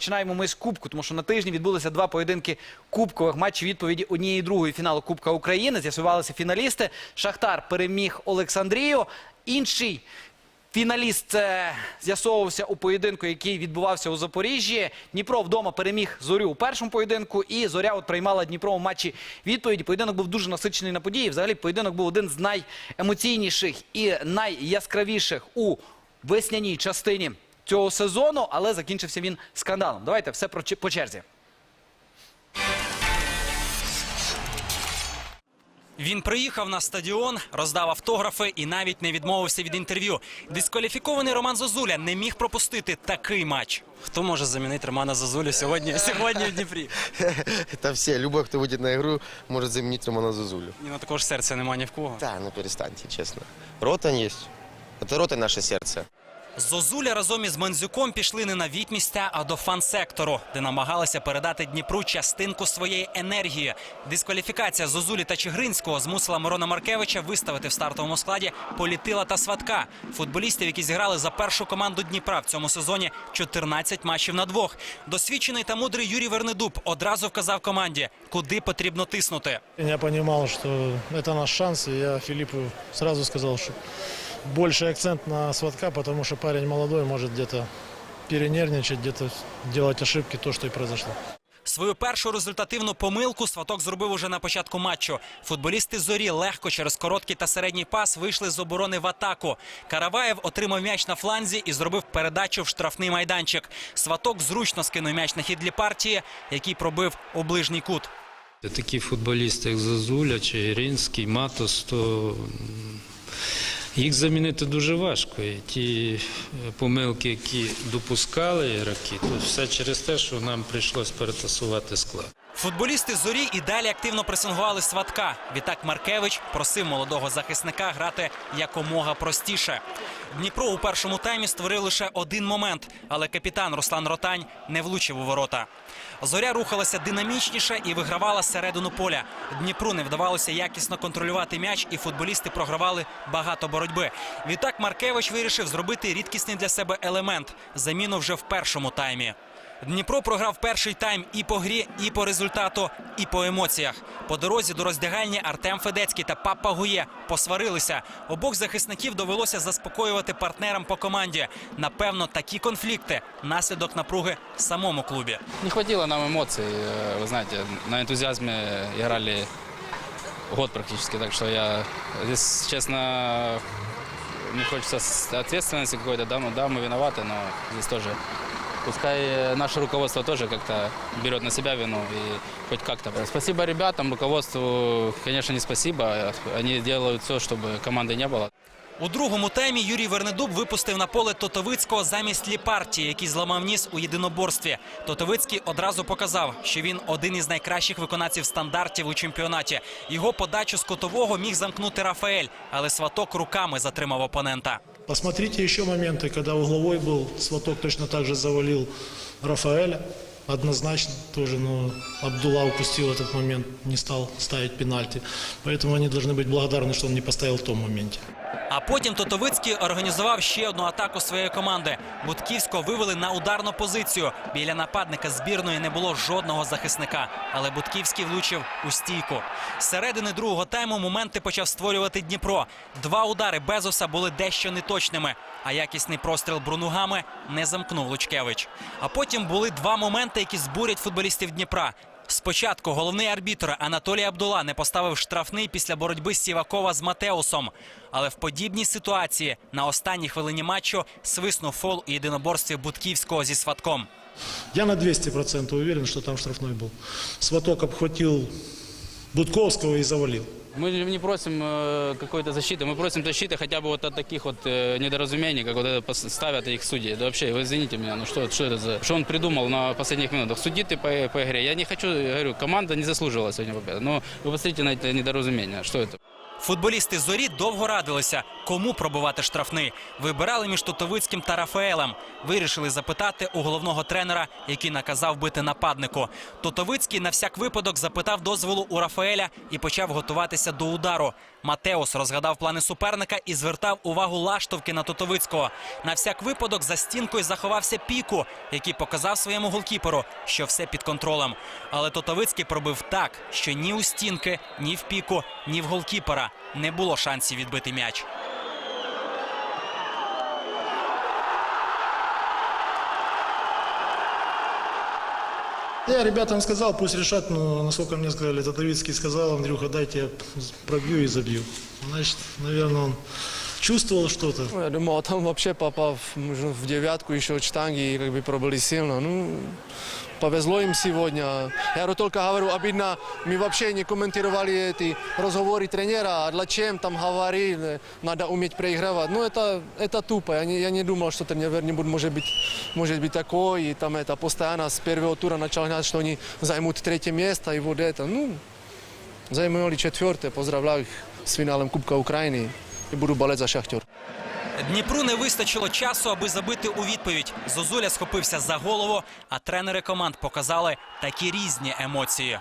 починаємо ми з Кубку, тому що на тижні відбулися два поєдинки кубкових матчів відповіді однієї і другої фіналу Кубка України. З'ясувалися фіналісти. Шахтар переміг Олександрію. Інший фіналіст е, з'ясовувався у поєдинку, який відбувався у Запоріжжі. Дніпро вдома переміг зорю у першому поєдинку, і зоря от приймала Дніпро у матчі відповіді. Поєдинок був дуже насичений на події. Взагалі, поєдинок був один з найемоційніших і найяскравіших у весняній частині цього сезону, але закінчився він скандалом. Давайте все про- по черзі. Він приїхав на стадіон, роздав автографи і навіть не відмовився від інтерв'ю. Дискваліфікований Роман Зозуля не міг пропустити такий матч. Хто може замінити Романа Зозулю сьогодні, сьогодні в Дніпрі? Это все. Любой, кто выйдет на игру, может заменить Романа Зазулю. Ні, ну такого ж серця немає ні в кого. Да, ну перестаньте, честно. Ротань есть. Это Ротань наше сердце. Зозуля разом із Мандзюком пішли не на відмістя, а до фан-сектору, де намагалися передати Дніпру частинку своєї енергії. Дискваліфікація Зозулі та Чигринського змусила Мирона Маркевича виставити в стартовому складі Політила та Сватка, футболістів, які зіграли за першу команду Дніпра в цьому сезоні 14 матчів на двох. Досвідчений та мудрий Юрій Вернедуб одразу вказав команді, куди потрібно тиснути. Я понимал, что это наш шанс, и я Филиппу сразу сказал, что больший акцент на Сватка, потому что парень молодой, может где-то перенервничать, где-то делать ошибки, то, что и произошло. Свою першу результативну помилку Сваток зробив уже на початку матчу. Футболісти зорі легко через короткий та середній пас вийшли з оборони в атаку. Караваєв отримав м'яч на фланзі і зробив передачу в штрафний майданчик. Сваток зручно скинув м'яч на хід для партії, який пробив у ближній кут. Такі футболісти, як Зазуля, Чигиринський, Матос, то їх замінити дуже важко. І ті е, помилки, які допускали ігроки, то все через те, що нам прийшлось перетасувати склад. Футболісти зорі і далі активно пресингували сватка. Відтак Маркевич просив молодого захисника грати якомога простіше. Дніпро у першому таймі створив лише один момент, але капітан Руслан Ротань не влучив у ворота. Зоря рухалася динамічніше і вигравала середину поля. Дніпру не вдавалося якісно контролювати м'яч, і футболісти програвали багато боротьби. Відтак Маркевич вирішив зробити рідкісний для себе елемент заміну вже в першому таймі. Дніпро програв перший тайм і по грі, і по результату, і по емоціях. По дорозі до роздягальні Артем Федецький та Папа Гує посварилися. Обох захисників довелося заспокоювати партнерам по команді. Напевно, такі конфлікти наслідок напруги в самому клубі. Не хватило нам эмоций. э, Вы знаете, на энтузиазме играли год практически. Так что я здесь, честно, мне хочется с- ответственности какой-то. Да, мы, да, мы виноваты, но здесь тоже Пускай э, наше руководство тоже как-то берет на себя вину и хоть как-то. Спасибо ребятам, руководству, конечно, не спасибо. Они делают все, чтобы команды не было. У другому таймі Юрій Вернедуб випустив на поле Тотовицького замість Ліпарті, який зламав ніс у єдиноборстві. Тотовицький одразу показав, що він один із найкращих виконавців стандартів у чемпіонаті. Його подачу з котового міг замкнути Рафаель, але сваток руками затримав опонента. Посмотрите еще моменты, когда угловой был, Сваток точно так же завалил Рафаэля, однозначно тоже, но Абдулла упустил этот момент, не стал ставить пенальти. Поэтому они должны быть благодарны, что он не поставил в том моменте. А потім Тотовицький організував ще одну атаку своєї команди. Будківського вивели на ударну позицію. Біля нападника збірної не було жодного захисника, але Будківський влучив у стійку. З середини другого тайму моменти почав створювати Дніпро. Два удари Безоса були дещо неточними, а якісний простріл Брунугами не замкнув Лучкевич. А потім були два моменти, які збурять футболістів Дніпра. Спочатку головний арбітр Анатолій Абдула не поставив штрафний після боротьби Сівакова з Матеусом. Але в подібній ситуації на останній хвилині матчу свиснув фол у єдиноборстві Будківського зі сватком. Я на 200% уверен, що там штрафний був. Сваток обхватив Бутковського і завалил. Мы не просим э, какой-то защиты, мы просим защиты хотя бы вот от таких вот э, недоразумений, как вот это пос- ставят их судьи. Да вообще, вы извините меня, ну что, что это за... Что он придумал на последних минутах? Судить ты по, по игре. Я не хочу, я говорю, команда не заслуживала сегодня победы. Но вы посмотрите на это недоразумение. Что это? Футболісти зорі довго радилися, кому пробувати штрафний. Вибирали між Тутовицьким та Рафаелем. Вирішили запитати у головного тренера, який наказав бити нападнику. Тутовицький на всяк випадок запитав дозволу у Рафаеля і почав готуватися до удару. Матеус розгадав плани суперника і звертав увагу лаштовки на Тотовицького. На всяк випадок за стінкою заховався піку, який показав своєму голкіперу, що все під контролем. Але Тотовицький пробив так, що ні у стінки, ні в піку, ні в голкіпера не було шансів відбити м'яч. Я ребятам сказал, пусть решат, но насколько мне сказали, Татовицкий сказал, Андрюха, дайте я пробью и забью. Значит, наверное, он чувствовал что-то. Ну, Я думал, там вообще попав в девятку еще штанги и как бы пробыли сильно. Ну, повезло им сегодня. Я говорю, только говорю, обидно, мы вообще не комментировали эти разговоры тренера, а зачем там говорили, надо уметь проигрывать. Ну, это, это тупо. Я не, я не думал, что тренер не будет, может быть, может быть такой. И там это постоянно с первого тура начал знать, что они займут третье место и вот это. Ну, займали четвертое. Поздравляю их с финалом Кубка Украины и буду болеть за Шахтер. Дніпру не вистачило часу, аби забити у відповідь. Зозуля схопився за голову, а тренери команд показали такі різні емоції.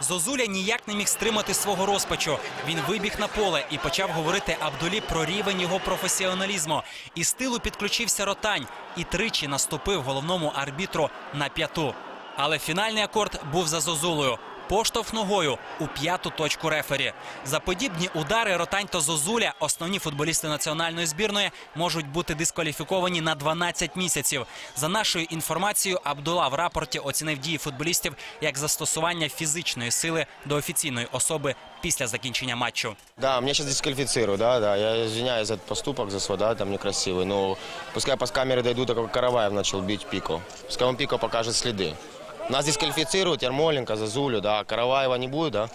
Зозуля ніяк не міг стримати свого розпачу. Він вибіг на поле і почав говорити Абдулі про рівень його професіоналізму. Із тилу підключився ротань і тричі наступив головному арбітру на п'яту. Але фінальний акорд був за Зозулею Поштовх ногою у п'яту точку рефері. За подібні удари Ротань та Зозуля, основні футболісти національної збірної, можуть бути дискваліфіковані на 12 місяців. За нашою інформацією, Абдула в рапорті оцінив дії футболістів як застосування фізичної сили до офіційної особи після закінчення матчу. Да, меня сейчас дисквалифицируют, да, да. Я извиняюсь за этот поступок, за свой, да, там некрасивый. Но пускай по камере дойдут, как Караваев начал бить Пико. Пускай он Пико покажет следы. Нас дисквалифицируют, Ярмоленко, Зазулю, да. Караваева не будет, да.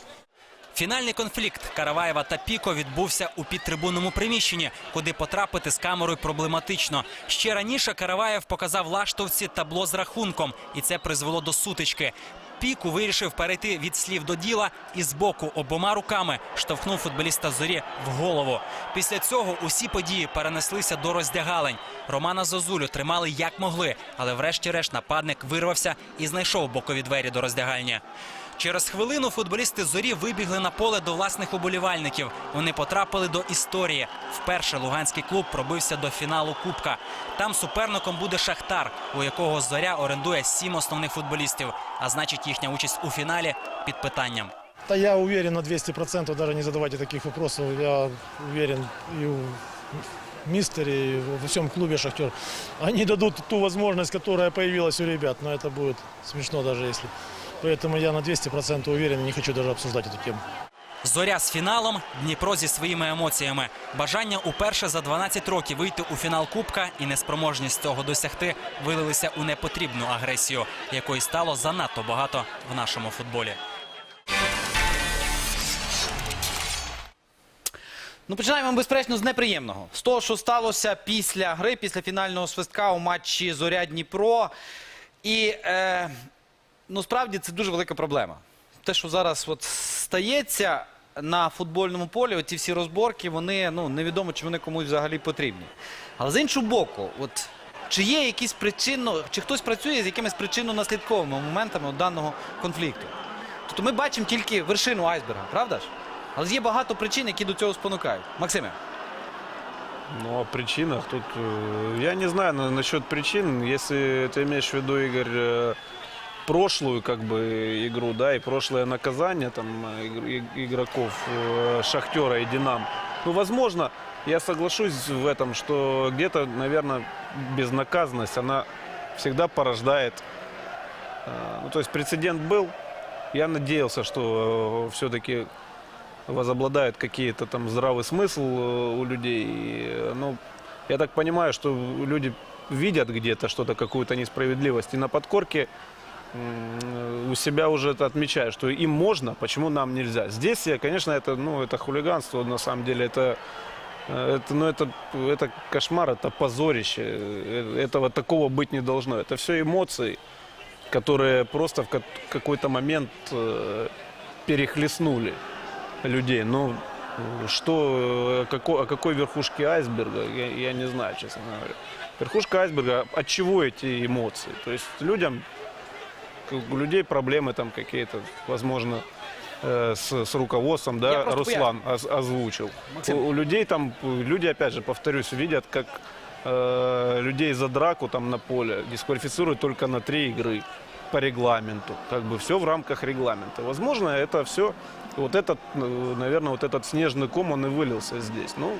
Фінальний конфлікт Караваєва та Піко відбувся у підтрибунному приміщенні, куди потрапити з камерою проблематично. Ще раніше Караваєв показав лаштовці табло з рахунком, і це призвело до сутички. Піку вирішив перейти від слів до діла і з боку обома руками штовхнув футболіста зорі в голову. Після цього усі події перенеслися до роздягалень. Романа Зозулю тримали як могли, але врешті-решт нападник вирвався і знайшов бокові двері до роздягальні. Через хвилину футболісти зорі вибігли на поле до власних уболівальників. Вони потрапили до історії. Вперше луганський клуб пробився до фіналу Кубка. Там суперником буде Шахтар, у якого зоря орендує сім основних футболістів. А значить, їхня участь у фіналі під питанням. Да я уверен на 200%, даже не задавайте таких вопросов. Я уверен и в мистере, и во всем клубе «Шахтер». Они дадут ту возможность, которая появилась у ребят, но это будет смешно даже если. Поэтому я на 200% уверен не хочу даже обсуждать эту тему. Зоря з фіналом, Дніпро зі своїми емоціями. Бажання уперше за 12 років вийти у фінал Кубка і неспроможність цього досягти вилилися у непотрібну агресію, якої стало занадто багато в нашому футболі. Ну, починаємо, безперечно, з неприємного. З того, що сталося після гри, після фінального свистка у матчі Зоря Дніпро. І е, ну, справді це дуже велика проблема. Те, що зараз от стається на футбольному полі, оці всі розборки, вони ну, невідомо, чи вони комусь взагалі потрібні. Але з іншого боку, от, чи є якісь причинно, чи хтось працює з якимись причинно-наслідковими моментами от даного конфлікту? Тобто ми бачимо тільки вершину айсберга, правда ж? Але є багато причин, які до цього спонукають. Максиме. Ну, о причинах тут... э, Я не знаю на- насчет причин. Если ты имеешь в виду, Игорь, э, прошлую как бы игру, да, и прошлое наказание там э, игроков э, Шахтера и Динамо. Ну, возможно, я соглашусь в этом, что где-то, наверное, безнаказанность, она всегда порождает... э, Ну, то есть прецедент был. Я надеялся, что все-таки возобладает какие-то там здравый смысл у людей. Ну, я так понимаю, что люди видят где-то что-то, какую-то несправедливость. И на подкорке у себя уже это отмечают, что им можно, почему нам нельзя. Здесь, я, конечно, это, ну, это хулиганство, на самом деле, это, э, это, ну, это, это кошмар, это позорище. Э, Этого такого быть не должно. Это все эмоции, которые просто в ка- какой-то момент э, перехлестнули людей. Ну, что, э, какой, о какой верхушке айсберга, я, я не знаю, честно говоря. Верхушка айсберга, от чего эти эмоции? То есть людям, у людей проблемы там какие-то, возможно, э, с, с руководством, Я да, просто Руслан оз- озвучил. Максим. У, у людей там, люди, опять же, повторюсь, видят, как э, людей за драку там на поле дисквалифицируют только на три игры по регламенту. Как бы все в рамках регламента. Возможно, это все, вот этот, э, наверное, вот этот снежный ком, он и вылился здесь. Ну,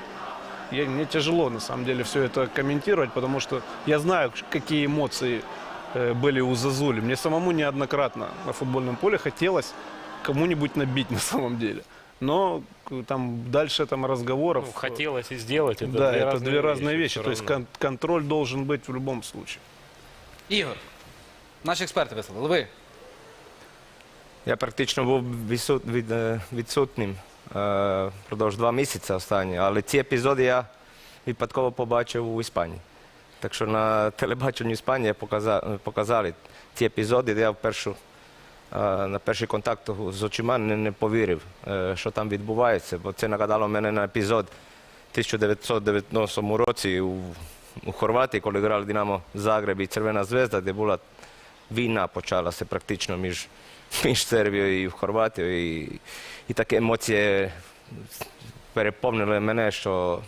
я, мне тяжело, на самом деле, все это комментировать, потому что я знаю, какие эмоции были у Зазули. Мне самому неоднократно на футбольном поле хотелось кому-нибудь набить на самом деле. Но к- там дальше там разговоров. Ну, хотелось и сделать. Это да, две это разные две разные вещи. всё То есть равно. кон- контроль должен быть в любом случае. Ігор, наші експерти висловили. Ви Я практично був відсут- від, е, відсутнім е, впродовж два місяці останні, але ці епізоди я випадково побачив у Іспанії. Так що на телебаченні Іспанії показа- показали ці епізоди, де я вперше, е, на перший контакт з очима не, не повірив, е, що там відбувається, бо це нагадало мене на епізод 1990 році у, у Хорватії, коли грали Динамо Загреб і Червена Звезда, де була війна почалася практично між, між Сербією і Хорватією. І, і такі емоції переповнили мене, що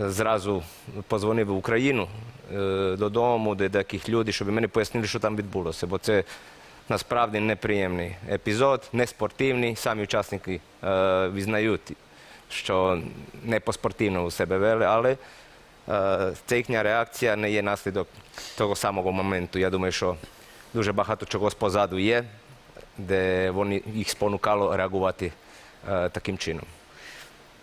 зразу позвонив в Україну е, додому, до деяких людей, щоб мені пояснили, що там відбулося. Бо це насправді неприємний епізод, не спортивний. Самі учасники е, визнають, що не по-спортивно у себе вели, але це їхня реакція не є наслідок того самого моменту. Я думаю, що дуже багато чогось позаду є, де вони їх спонукало реагувати е, таким чином.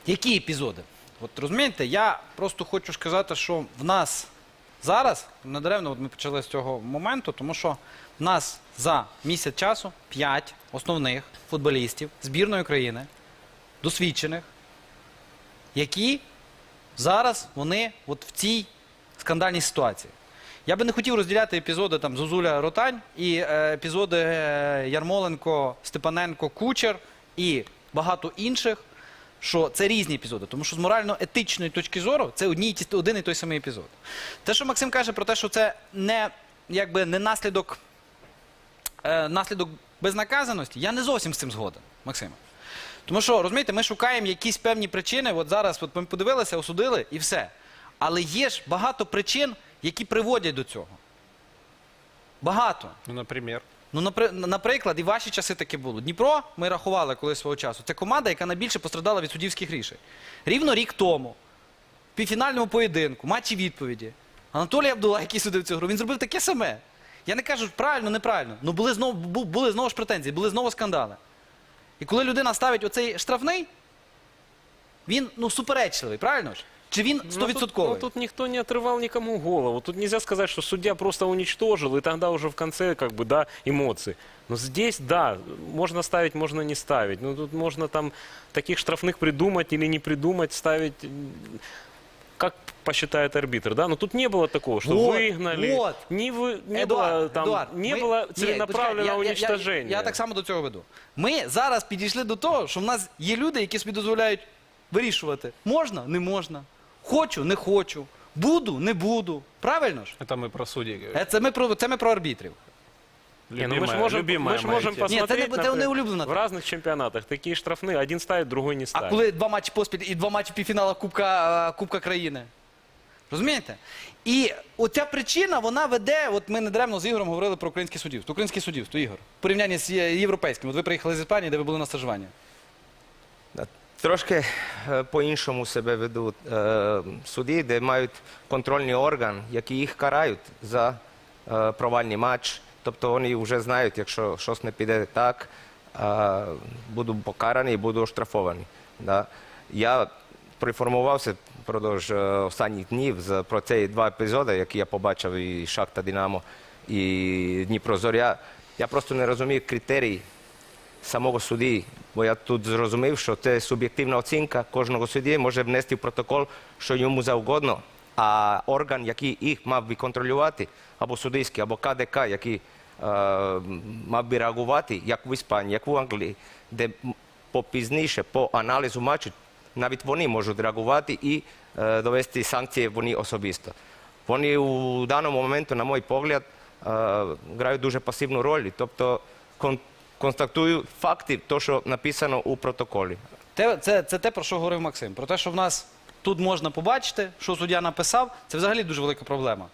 Які епізоди? От розумієте, я просто хочу сказати, що в нас зараз, недаремно от ми почали з цього моменту, тому що в нас за місяць часу 5 основних футболістів збірної України, досвідчених, які зараз вони от в цій скандальній ситуації. Я би не хотів розділяти епізоди там Зозуля Ротань і е, епізоди е, Ярмоленко, Степаненко, Кучер і багато інших, що це різні епізоди. Тому що з морально-етичної точки зору це одні, один і той самий епізод. Те, що Максим каже про те, що це не, якби, не наслідок, е, наслідок безнаказаності, я не зовсім з цим згоден, Максиме. Тому що, розумієте, ми шукаємо якісь певні причини. От зараз от ми подивилися, осудили і все. Але є ж багато причин, які приводять до цього. Багато. Ну, например. Ну, наприклад, і ваші часи таке було. Дніпро, ми рахували колись свого часу. Це команда, яка найбільше пострадала від суддівських рішень. Рівно рік тому, в півфінальному поєдинку, матчі відповіді. Анатолій Абдула, який судив цю гру, він зробив таке саме. Я не кажу, правильно, неправильно. Ну були знову, були знову ж претензії, були знову скандали. І коли людина ставить оцей штрафний, він ну, суперечливий, правильно ж? Чи він Ну, тут, стовідсотковий? ну, тут никто не отрывал никому голову. Тут нельзя сказать, что судья просто уничтожил, и тогда уже в конце, как бы, да, эмоции. Но здесь, да, можно ставить, можно не ставить. Ну, тут можно там таких штрафных придумать или не придумать, ставить, м, как посчитает арбитр, да? Но тут не было такого, что Вот, выгнали, вот. не, вы, не Едуард, было, там, Едуард, не ми- было Ні, целенаправленного почекай, я- я- уничтожения. Я, я так само до цього веду. Ми зараз підійшли до того, що в нас є люди, які собі дозволяють вирішувати. Можна, не можна. Хочу, не хочу. Буду, не буду. Правильно ж? Это мы про судей говорим. Е, Це ми про, це ми про арбітрів. Не, ну мы же Любимая- можем, любимая мы ж моя можем тема. Ні, це не, посмотреть, це не например, улюблена. в тема. разных чемпионатах такие штрафные, один ставит, другой не А ставит. коли два матчі поспіль і два матчі півфіналу Кубка, е, Кубка країни. Розумієте? І оця причина, вона веде, от ми недаремно з Ігорем говорили про українське суддівство. Українське суддівство, Ігор, в порівнянні з є- європейським. От ви приїхали з Іспанії, де ви були на стажуванні. Трошки е, по-іншому себе ведуть е, суди, де мають контрольний орган, які їх карають за е, провальний матч. Тобто вони вже знають, якщо щось не піде так, буду покараний і буду оштрафований. Я приформувався впродовж останніх днів про ці два епізоди, які я побачив і Шахта Динамо, і Дніпро Зоря. Я просто не розумію критерій самого судді, бо я тут зрозумів, що це суб'єктивна оцінка кожного судді може внести в протокол, що йому завгодно, а орган, який їх мав би контролювати, або суддівський, або КДК, який е, мав би реагувати, як в Іспанії, як в Англії, де попізніше, по аналізу матчу, навіть вони можуть реагувати і е, довести санкції вони особисто. Вони у даному моменту, на мій погляд, е, грають дуже пасивну роль, тобто констатую факти, то, що написано у протоколі. Те, це, це те, про що говорив Максим. Про те, що в нас тут можна побачити, що суддя написав, це взагалі дуже велика проблема.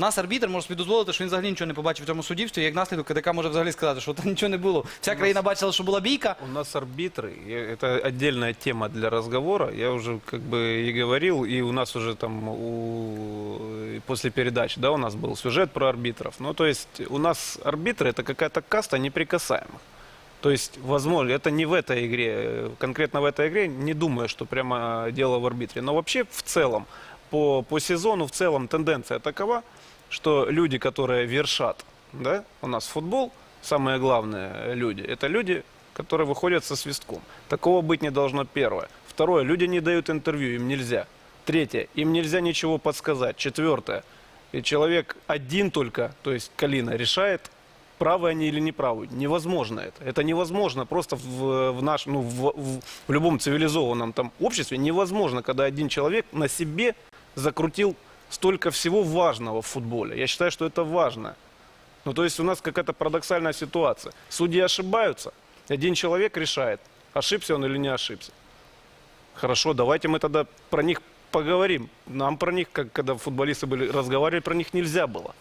У нас арбітр може собі дозволити, що він взагалі нічого не побачив в цьому суддівстві, і як наслідок КДК може взагалі сказати, що там нічого не було. Вся країна бачила, що була бійка. У нас арбитры, и это отдельная тема для разговора. Я уже как бы и говорил, и у нас уже там у, и после передач, да, у нас был сюжет про арбитров. Ну, то есть у нас арбитры это какая-то каста неприкасаемых. То есть, возможно, это не в этой игре, э, конкретно в этой игре, не думаю, что прямо дело в арбитре. Но вообще в целом, по, по сезону в целом тенденция такова, что люди, которые вершат, да, у нас футбол, самые главные люди, это люди, которые выходят со свистком. Такого быть не должно, первое. Второе, люди не дают интервью, им нельзя. Третье, им нельзя ничего подсказать. Четвертое, и человек один только, то есть Калина, решает, правы они или неправы. Невозможно это. Это невозможно просто в, в нашем, ну, в, в- в любом цивилизованном там обществе невозможно, когда один человек на себе закрутил столько всего важного в футболе. Я считаю, что это важно. Ну, то есть у нас какая-то парадоксальная ситуация. Судьи ошибаются, один человек решает, ошибся он или не ошибся. Хорошо, давайте мы тогда про них поговорим. Нам про них, как когда футболисты были, разговаривали, про них нельзя было.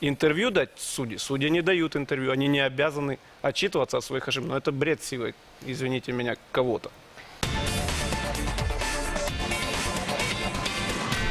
Интервью дать судьи, судьи не дают интервью, они не обязаны отчитываться о своих ошибках. Но это бред силой, извините меня, кого-то.